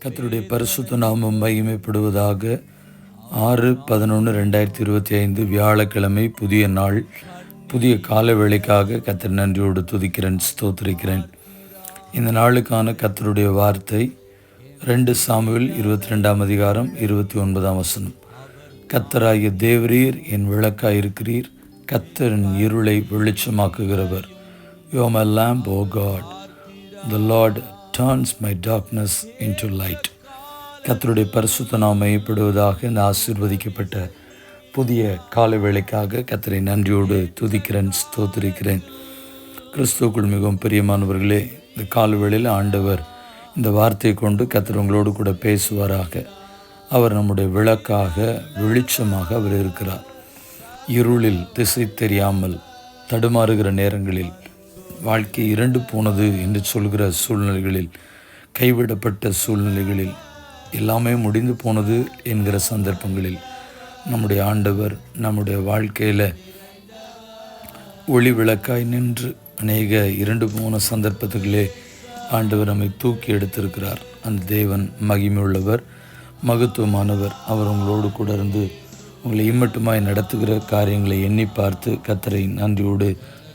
கத்தருடைய பரிசுத்த நாமம் மகிமைப்படுவதாக ஆறு பதினொன்று ரெண்டாயிரத்தி இருபத்தி ஐந்து வியாழக்கிழமை புதிய நாள் புதிய காலவேளைக்காக கத்தர் நன்றியோடு துதிக்கிறேன் ஸ்தோத்திரிக்கிறேன். இந்த நாளுக்கான கத்தருடைய வார்த்தை ரெண்டு சாமுவில் இருபத்தி ரெண்டாம் அதிகாரம் இருபத்தி ஒன்பதாம் வசனம். கத்தராகிய தேவரீர் என் விளக்காயிருக்கிறீர் கத்தரின் இருளை வெளிச்சமாக்குகிறவர். You my lamp O God the Lord turns my darkness into light கத்தருடைய பரிசுத்த நாம் மையப்படுவதாக இந்த ஆசிர்வதிக்கப்பட்ட புதிய கால வேளைக்காக கத்தரை நன்றியோடு துதிக்கிறேன் ஸ்தோத்திருக்கிறேன். கிறிஸ்துவுக்குள் மிகவும் பிரியமானவர்களே இந்த கால வேளையில் ஆண்டவர் இந்த வார்த்தையை கொண்டு கத்தர் உங்களோடு கூட பேசுவாராக. அவர் நம்முடைய விளக்காக வெளிச்சமாக அவர் இருக்கிறார். இருளில் திசை தெரியாமல் தடுமாறுகிற நேரங்களில் வாழ்க்கை இரண்டு போனது என்று சொல்கிற சூழ்நிலைகளில் கைவிடப்பட்ட சூழ்நிலைகளில் எல்லாமே முடிந்து போனது என்கிற சந்தர்ப்பங்களில் நம்முடைய ஆண்டவர் நம்முடைய வாழ்க்கையில் ஒளி விளக்காய் நின்று அநேக இரண்டு போன சந்தர்ப்பத்துகளே ஆண்டவர் நம்மை தூக்கி எடுத்திருக்கிறார். அந்த தேவன் மகிமையுள்ளவர் மகத்துவமானவர். அவர் உங்களோடு கூட இருந்து உங்களை இம்மட்டுமாய் நடத்துகிற காரியங்களை எண்ணி பார்த்து கத்தரை நன்றியோடு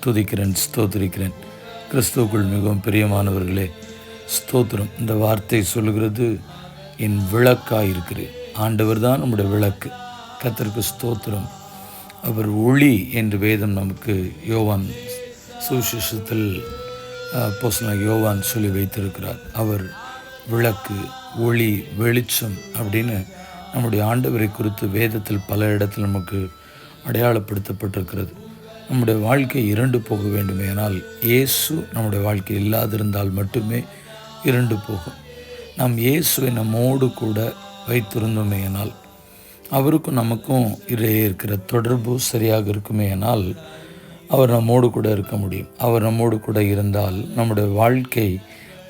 துதிக்கிறேன் ஸ்தோத்திரிக்கிறேன். கிறிஸ்துவுக்குள் மிகவும் பிரியமானவர்களே ஸ்தோத்திரம். இந்த வார்த்தை சொல்கிறது என் விளக்காக இருக்கிறேன் ஆண்டவர் தான் நம்முடைய விளக்கு. கத்திற்கு ஸ்தோத்திரம். அவர் ஒளி என்று வேதம் நமக்கு யோவான் சுவிசேஷத்தில் போசன யோவான் சொல்லி வைத்திருக்கிறார். அவர் விளக்கு ஒளி வெளிச்சம் அப்படின்னு நம்முடைய ஆண்டவரை குறித்து வேதத்தில் பல இடத்தில் நமக்கு அடையாளப்படுத்தப்பட்டிருக்கிறது. நம்முடைய வாழ்க்கை இரண்டு போக வேண்டுமேனால் இயேசு நம்முடைய வாழ்க்கை இல்லாதிருந்தால் மட்டுமே இரண்டு போகும். நாம் இயேசுவை நம்மோடு கூட வைத்திருந்தோமேனால் அவருக்கும் நமக்கும் இடையே இருக்கிற தொடர்பு சரியாக இருக்குமேனால் அவர் நம்மோடு கூட இருக்க முடியும். அவர் நம்மோடு கூட இருந்தால் நம்முடைய வாழ்க்கை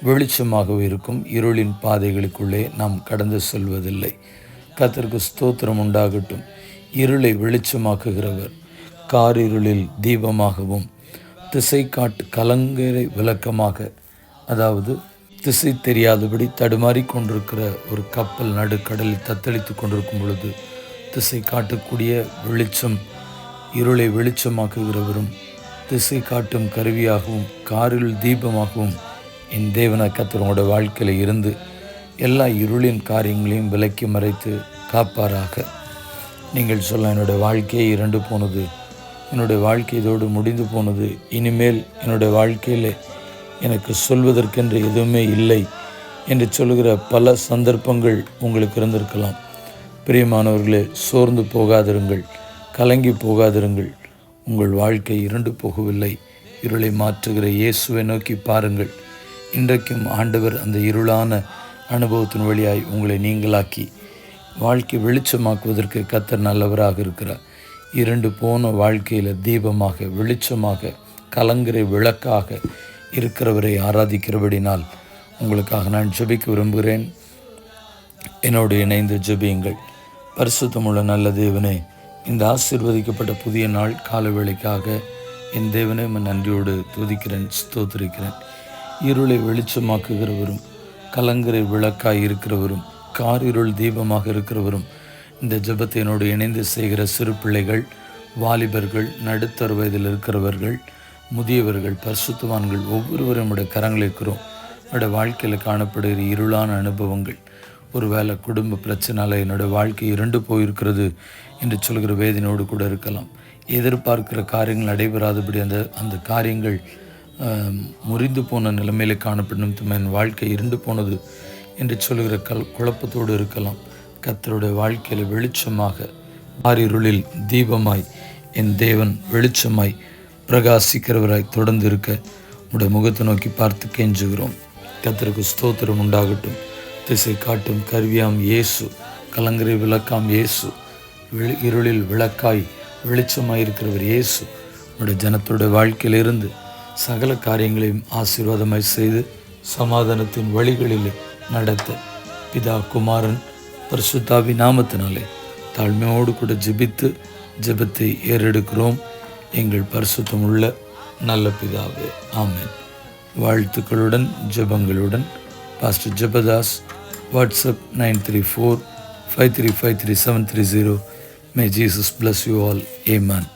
வெளிச்சமாகவே இருக்கும். இருளின் பாதைகளுக்குள்ளே நாம் கடந்து செல்வதில்லை. கத்தருக்கு ஸ்தோத்திரம் உண்டாகட்டும். இருளை வெளிச்சமாக்குகிறவர் காரிருளில் தீபமாகவும் திசை காட்டு கலங்கரை விளக்கமாக அதாவது திசை தெரியாதபடி தடுமாறி கொண்டிருக்கிற ஒரு கப்பல் நடுக்கடலில் தத்தளித்து கொண்டிருக்கும் பொழுது திசை காட்டக்கூடிய வெளிச்சம் இருளை வெளிச்சமாக்குகிறவரும் திசை காட்டும் கருவியாகவும் காரில் தீபமாகவும் என் தேவன கத்தரோட வாழ்க்கையில் இருந்து எல்லா இருளின் காரியங்களையும் விலக்கி மறைத்து காப்பாராக. நீங்கள் சொல்ல என்னுடைய வாழ்க்கையே இரண்டு போனது என்னுடைய வாழ்க்கை இதோடு முடிந்து போனது. இனிமேல் என்னுடைய வாழ்க்கையில் எனக்கு சொல்வதற்கென்று எதுவுமே இல்லை என்று சொல்கிற பல சந்தர்ப்பங்கள் உங்களுக்கு இருந்திருக்கலாம். பிரியமானவர்களே சோர்ந்து போகாதிருங்கள் கலங்கி போகாதிருங்கள். உங்கள் வாழ்க்கை இரண்டு போகவில்லை. இருளை மாற்றுகிற இயேசுவை நோக்கி பாருங்கள். இன்றைக்கும் ஆண்டவர் அந்த இருளான அனுபவத்தின் வழியாய் உங்களை நீங்களாக்கி வாழ்க்கை வெளிச்சமாக்குவதற்கு கத்தர் நல்லவராக இருக்கிறார். இரண்டு போன வாழ்க்கையில் தீபமாக வெளிச்சமாக கலங்கரை விளக்காக இருக்கிறவரை ஆராதிக்கிறபடினால் உங்களுக்காக நான் ஜெபிக்க விரும்புகிறேன். என்னோடு இணைந்து ஜெபியுங்கள். பரிசுத்தமுள்ள நல்ல தேவனே இந்த ஆசீர்வதிக்கப்பட்ட புதிய நாள் காலவேளைக்காக என் தேவனே நன்றியோடு துதிக்கிறேன் ஸ்தோத்திருக்கிறேன். இருளை வெளிச்சமாக்குகிறவரும் கலங்கரை விளக்காய் இருக்கிறவரும் காரிருள் தீபமாக இருக்கிறவரும் இந்த ஜெபத்தை இணைந்து செய்கிற சிறு பிள்ளைகள் வாலிபர்கள் நடுத்தர வயதில் இருக்கிறவர்கள் முதியவர்கள் பரிசுத்தவான்கள் ஒவ்வொருவரும் நம்முடைய கரங்கள் இருக்கிறோம் என்னோட வாழ்க்கையில் காணப்படுகிற இருளான அனுபவங்கள். ஒருவேளை குடும்ப பிரச்சனால என்னோட வாழ்க்கை இரண்டு போயிருக்கிறது என்று சொல்கிற வேதனையோடு கூட இருக்கலாம். எதிர்பார்க்கிற காரியங்கள் நடைபெறாதபடி அந்த அந்த காரியங்கள் முறிந்து போன நிலைமையில காணப்படும். என் வாழ்க்கை இருண்டு போனது என்று சொல்கிற கல் குழப்பத்தோடு இருக்கலாம். கத்தருடைய வாழ்க்கையில் வெளிச்சமாக ஆரிருளில் தீபமாய் என் தேவன் வெளிச்சமாய் பிரகாசிக்கிறவராய் தொடர்ந்து இருக்க உடைய முகத்தை நோக்கி பார்த்து கெஞ்சுகிறோம். கத்தருக்கு ஸ்தோத்திரம் உண்டாகட்டும். திசை காட்டும் கருவியாம் இயேசு கலங்கரை விளக்காம் இயேசு வெளி இருளில் விளக்காய் வெளிச்சமாய் இருக்கிறவர் இயேசு உடைய ஜனத்தோட வாழ்க்கையிலிருந்து சகல காரியங்களையும் ஆசீர்வாதமாய் செய்து சமாதானத்தின் வழிகளில் நடத்த பிதா குமாரன் பரிசுத்தாவி நாமத்தினாலே தாழ்மையோடு கூட ஜெபித்து ஜெபத்தை ஏறெடுக்கிறோம். எங்கள் பரிசுத்தமுள்ள நல்ல பிதாவே ஆமேன். வாழ்த்துக்களுடன் ஜெபங்களுடன். Pastor Jebadas WhatsApp nine three four five three five three seven three zero. May Jesus bless you all amen